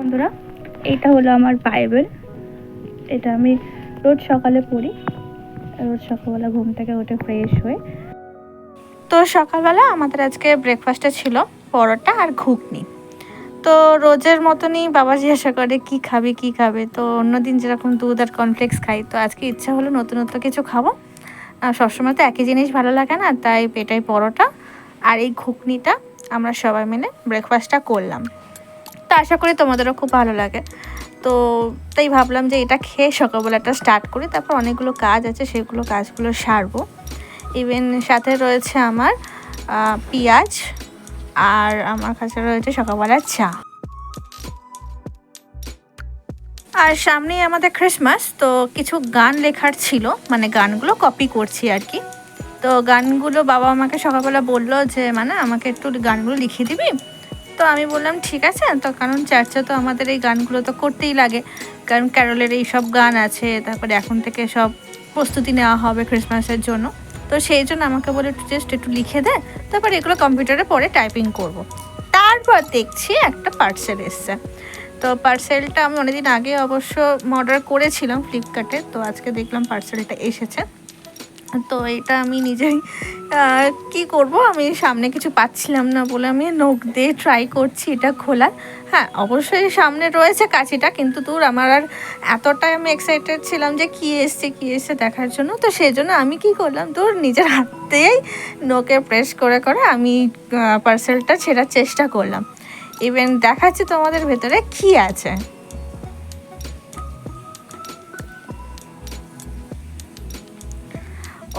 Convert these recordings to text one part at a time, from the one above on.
বন্ধুরা, এইটা হলো আমার বাইবেল। এটা আমি রোজ সকালে পড়ি। রোজ সকালবেলা ঘুম থেকে উঠে ফ্রেশ হয়ে তো সকালবেলা আমাদের আজকে ব্রেকফাস্টে ছিল পরোটা আর ঘুগনি। তো রোজের মতনই বাবা জিজ্ঞাসা করে, কি খাবে কি খাবে? তো অন্যদিন যেরকম দুধ আর কর্নফ্লেক্স খাই, তো আজকে ইচ্ছা হলো নতুনত্ব কিছু খাব। আর সবসময় তো একই জিনিস ভালো লাগে না, তাই পেটাই পরোটা। আর এই ঘুগনিটা আমরা সবাই মিলে ব্রেকফাস্টটা করলাম। তো আশা করি তোমাদেরও খুব ভালো লাগে। তো তাই ভাবলাম যে এটা খেয়ে সকালবেলাটা স্টার্ট করি, তারপর অনেকগুলো কাজ আছে, সেগুলো কাজগুলো সারবো। ইভেন সাথে রয়েছে আমার পেঁয়াজ আর আমার কাছে রয়েছে সকালবেলার চা। আর সামনেই আমাদের ক্রিসমাস তো কিছু গান লেখার ছিল মানে গানগুলো কপি করছি আর কি। তো গানগুলো বাবা আমাকে সকালবেলা বলল যে মানে আমাকে একটু গানগুলো লিখে দিবি? তো আমি বললাম, ঠিক আছে। তো কারণ চার্চে তো আমাদের এই গানগুলো তো করতেই লাগে। কারণ ক্যারলের এই সব গান আছে, তারপরে এখন থেকে সব প্রস্তুতি নেওয়া হবে ক্রিসমাসের জন্য। তো সেই জন্য আমাকে বলে, একটু জাস্ট একটু লিখে দে। তারপর এগুলো কম্পিউটারে পরে টাইপিং করব। তারপর দেখছি একটা পার্সেল এসছে। তো পার্সেলটা আমি অনেকদিন আগে অবশ্য অর্ডার করেছিলাম ফ্লিপকার্টে তো আজকে দেখলাম পার্সেলটা এসেছে। তো এটা আমি নিজেই কি করব? আমি সামনে কিছু পাচ্ছিলাম না বলে আমি নখ দিয়ে ট্রাই করছি এটা খোলার। হ্যাঁ অবশ্যই সামনে রয়েছে কাছিটা কিন্তু দূর আমার আর এতটাই আমি এক্সাইটেড ছিলাম যে কী এসছে কী এসছে দেখার জন্য। তো সেই জন্য আমি কি করলাম? দূর নিজের হাতেই নোকে প্রেস করে করে আমি পার্সেলটা ছেঁড়ার চেষ্টা করলাম। ইভেন দেখাচ্ছি তোমাদের ভেতরে কি আছে।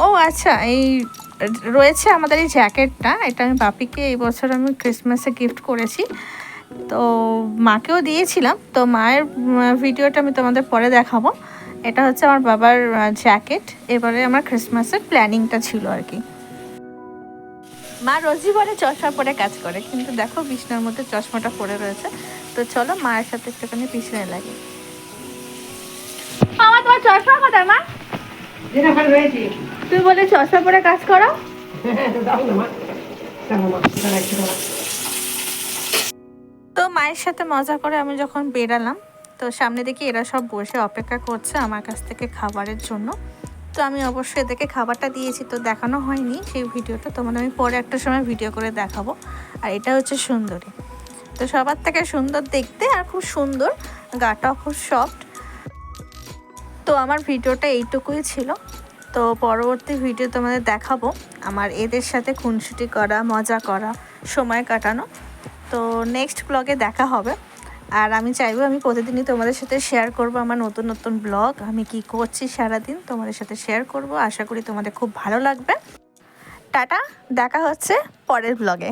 ও আচ্ছা এই রয়েছে আমাদের এই জ্যাকেটটা। এটা আমি বাপিকে এই বছর আমি ক্রিসমাসে গিফট করেছি। তো মাকেও দিয়েছিলাম। তো মায়ের ভিডিওটা আমি তোমাদের পরে দেখাবো। এটা হচ্ছে আমার বাবার জ্যাকেট। এবারে আমার ক্রিসমাসের প্ল্যানিংটা ছিল আর কি। মা রোজই বলে চশমা পরে কাজ করে, কিন্তু দেখো বিছনার মধ্যে চশমাটা পরে রয়েছে। তো চলো মায়ের সাথে একটুখানি পিছনে লাগে। আমার তোমার চশমা কোথায়, মা? রয়েছে। তুমি বলে চশমা পরে কাজ করো? তো মায়ের সাথে মজা করে আমি যখন বেরালাম, তো সামনে দেখি এরা সব বসে অপেক্ষা করছে আমার কাছ থেকে খাবারের জন্য। তো আমি অবশ্যই এদেরকে খাবারটা দিয়েছি, তো দেখানো হয়নি সেই ভিডিওটা। তোমাদের আমি পরে একটা সময় ভিডিও করে দেখাবো। আর এটা হচ্ছে সুন্দরী। তো সবার থেকে সুন্দর দেখতে আর খুব সুন্দর, গাটাও খুব সফট। তো আমার ভিডিওটা এইটুকুই ছিল। তো পরবর্তী ভিডিও তোমাদের দেখাবো। আমার এদের সাথে খুনসুটি করা, মজা করা, সময় কাটানো। তো নেক্সট ব্লগে দেখা হবে। আর আমি চাইব আমি প্রতিদিনই তোমাদের সাথে শেয়ার করব আমার নতুন নতুন ব্লগ আমি কি করছি সারাদিন তোমাদের সাথে শেয়ার করব। আশা করি তোমাদের খুব ভালো লাগবে। টাটা, দেখা হচ্ছে পরের ব্লগে